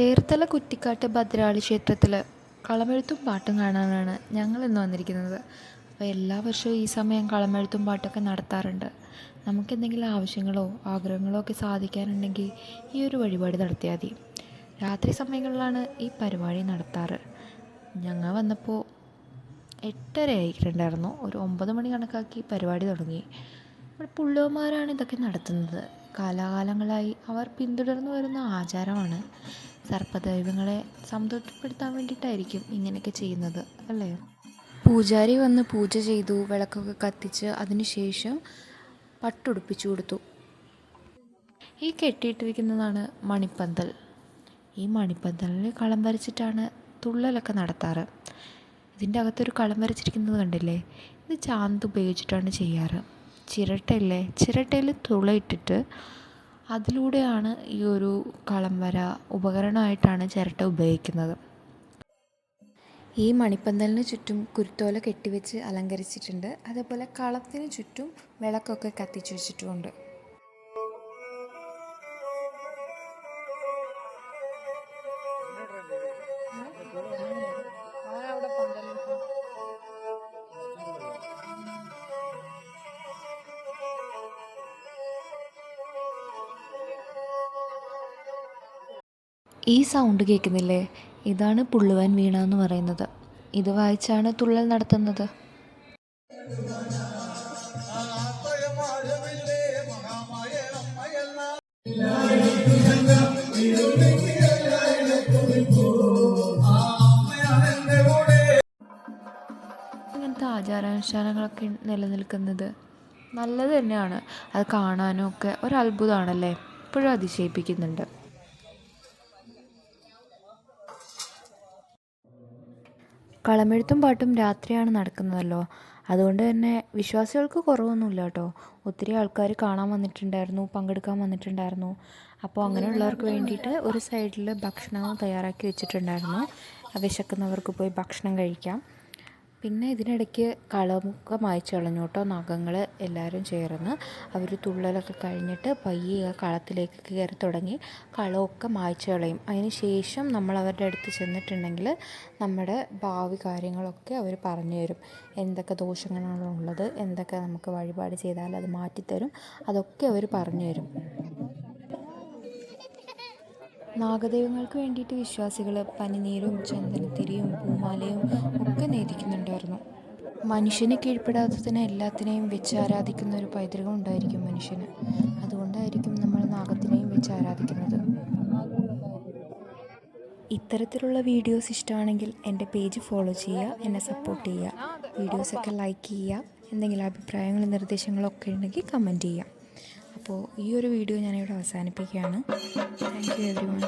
ചേർത്തല കുറ്റിക്കാട്ട് ഭദ്രാളി ക്ഷേത്രത്തിൽ കളമെഴുത്തും പാട്ടും കാണാനാണ് ഞങ്ങൾ ഇന്ന് വന്നിരിക്കുന്നത്. അപ്പോൾ എല്ലാ വർഷവും ഈ സമയം കളമെഴുത്തും പാട്ടൊക്കെ നടത്താറുണ്ട്. നമുക്ക് എന്തെങ്കിലും ആവശ്യങ്ങളോ ആഗ്രഹങ്ങളോ ഒക്കെ സാധിക്കാനുണ്ടെങ്കിൽ ഈ ഒരു വഴിപാട് നടത്തിയാൽ മതി. രാത്രി സമയങ്ങളിലാണ് ഈ പരിപാടി നടത്താറ്. ഞങ്ങൾ വന്നപ്പോൾ എട്ടര ആയിട്ടുണ്ടായിരുന്നു. ഒരു ഒമ്പത് മണി കണക്കാക്കി പരിപാടി തുടങ്ങി. ഇവിടെ പുള്ളുവന്മാരാണ് ഇതൊക്കെ നടത്തുന്നത്. കാലാകാലങ്ങളായി അവർ പിന്തുടർന്നു വരുന്ന ആചാരമാണ്. സർപ്പദൈവങ്ങളെ സംതൃപ്തിപ്പെടുത്താൻ വേണ്ടിയിട്ടായിരിക്കും ഇങ്ങനെയൊക്കെ ചെയ്യുന്നത് അല്ലേ? പൂജാരി വന്ന് പൂജ ചെയ്തു വിളക്കൊക്കെ കത്തിച്ച് അതിനുശേഷം പട്ടുടുപ്പിച്ചു കൊടുത്തു. ഈ കെട്ടിയിട്ടിരിക്കുന്നതാണ് മണിപ്പന്തൽ. ഈ മണിപ്പന്തലിൽ കളം വരച്ചിട്ടാണ് തുള്ളലൊക്കെ നടത്താറ്. ഇതിന്റെ അകത്തൊരു കളം വരച്ചിരിക്കുന്നത് കണ്ടില്ലേ? ഇത് ചാന്ത് ഉപയോഗിച്ചിട്ടാണ് ചെയ്യാറ്. ചിരട്ടയില്ലേ? ചിരട്ടയിൽ തുളയിട്ടിട്ട് അതിലൂടെയാണ് ഈ ഒരു കളം വര ഉപകരണമായിട്ടാണ് ചിരട്ട ഉപയോഗിക്കുന്നത്. ഈ മണിപ്പന്തലിന് ചുറ്റും കുരുത്തോല കെട്ടിവെച്ച് അലങ്കരിച്ചിട്ടുണ്ട്. അതേപോലെ കളത്തിന് ചുറ്റും വിളക്കൊക്കെ കത്തിച്ചു വെച്ചിട്ടുമുണ്ട്. ഈ സൗണ്ട് കേൾക്കുന്നില്ലേ? ഇതാണ് പുള്ളുവാൻ വീണ എന്ന് പറയുന്നത്. ഇത് വായിച്ചാണ് തുള്ളൽ നടത്തുന്നത്. ഇങ്ങനത്തെ ആചാരാനുഷ്ഠാനങ്ങളൊക്കെ നിലനിൽക്കുന്നത് നല്ലത് തന്നെയാണ്. അത് കാണാനും ഒക്കെ ഒരത്ഭുതമാണല്ലേ ഇപ്പോഴും അതിശയിപ്പിക്കുന്നുണ്ട്. കളമെഴുത്തും പാട്ടും രാത്രിയാണ് നടക്കുന്നതല്ലോ. അതുകൊണ്ട് തന്നെ വിശ്വാസികൾക്ക് കുറവൊന്നുമില്ല കേട്ടോ. ഒത്തിരി ആൾക്കാർ കാണാൻ വന്നിട്ടുണ്ടായിരുന്നു പങ്കെടുക്കാൻ വന്നിട്ടുണ്ടായിരുന്നു. അപ്പോൾ അങ്ങനെയുള്ളവർക്ക് വേണ്ടിയിട്ട് ഒരു സൈഡിൽ ഭക്ഷണം തയ്യാറാക്കി വെച്ചിട്ടുണ്ടായിരുന്നു. വിശക്കുന്നവർക്ക് പോയി ഭക്ഷണം കഴിക്കാം. പിന്നെ ഇതിനിടയ്ക്ക് കളമൊക്കെ മായ്ച്ചു കളഞ്ഞു കേട്ടോ നഖങ്ങൾ എല്ലാവരും ചേർന്ന്. അവർ തുള്ളലൊക്കെ കഴിഞ്ഞിട്ട് പയ്യെ കളത്തിലേക്ക് കയറി തുടങ്ങി കളമൊക്കെ മായ്ച്ചു കളയും. അതിന് ശേഷം നമ്മൾ അവരുടെ അടുത്ത് ചെന്നിട്ടുണ്ടെങ്കിൽ നമ്മുടെ ഭാവി കാര്യങ്ങളൊക്കെ അവർ പറഞ്ഞു തരും. എന്തൊക്കെ ദോഷങ്ങളാണ് ഉള്ളത്? എന്തൊക്കെ നമുക്ക് വഴിപാട് ചെയ്താൽ അത് മാറ്റിത്തരും? അതൊക്കെ അവർ പറഞ്ഞു തരും. നാഗദൈവങ്ങൾക്ക് വേണ്ടിയിട്ട് വിശ്വാസികൾ പനിനീരും ചന്ദനത്തിരിയും പൂമാലയും ഒക്കെ നേദിക്കുന്നുണ്ടായിരുന്നു. മനുഷ്യനെ കീഴ്പ്പെടാത്തതിന് എല്ലാത്തിനെയും വെച്ച് ആരാധിക്കുന്ന ഒരു പൈതൃകം ഉണ്ടായിരിക്കും മനുഷ്യന്. അതുകൊണ്ടായിരിക്കും നമ്മൾ നാഗത്തിനെയും വെച്ച് ആരാധിക്കുന്നത്. ഇത്തരത്തിലുള്ള വീഡിയോസ് ഇഷ്ടമാണെങ്കിൽ എന്റെ പേജ് ഫോളോ ചെയ്യുക എന്നെ സപ്പോർട്ട് ചെയ്യുക. വീഡിയോസൊക്കെ ലൈക്ക് ചെയ്യുക എന്തെങ്കിലും അഭിപ്രായങ്ങളും നിർദ്ദേശങ്ങളൊക്കെ ഉണ്ടെങ്കിൽ കമന്റ് ചെയ്യുക. അപ്പോൾ ഈ ഒരു വീഡിയോ ഞാനിവിടെ അവസാനിപ്പിക്കുകയാണ്. Thank you every one